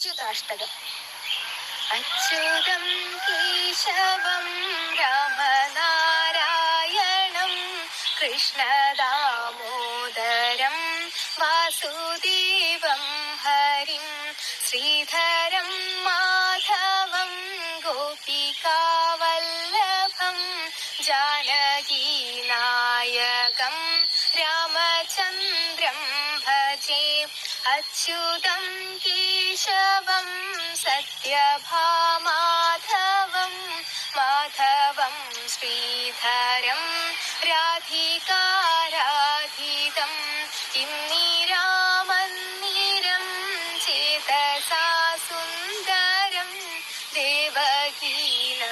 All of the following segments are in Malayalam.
അച്യുതാഷ്ടകം. അച്യുതം കേശവം രാമനാരായണം കൃഷ്ണദാമോദരം വാസുദേവം ഹരിം ശ്രീധരം മാധവം ഗോപികാവല്ലഭം ജാനകീനായകം അച്യുതം കേശവം സത്യഭാമാധവം മാധവം ശ്രീധരം രാധികാരാധിതം ഇന്ദിരാമന്ദിരം ചേതസാ സുന്ദരം ദേവകീനന്ദനം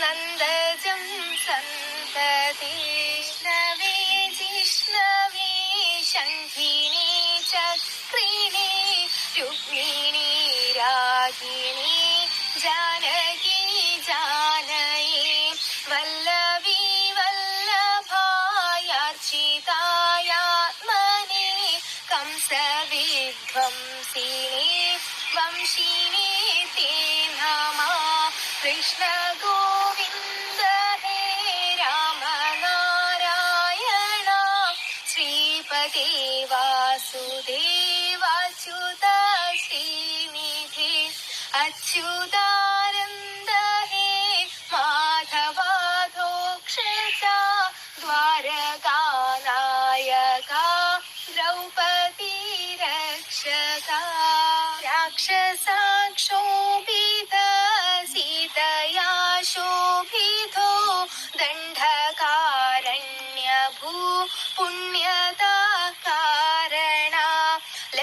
നന്ദജം സന്തതി ജിഷ്ണവേ ശംഖിനി ശക്രിണി രുക്മിണി രാഗിണി ജാനകി ജാനയേ വല്ലവി വല്ലഭായാർച്ചിതായാത്മനെ കംസവിധ്വംസിനി വംശിനി തേ നമ കൃഷ്ണ श्रीपते वासुदेवाच्युत श्रीनिधे अच्युतानन्द हे माधवाधोक्षजा द्वारकानायका द्रौपदी रक्षका। राक्षसाक्षोभित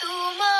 Tu ma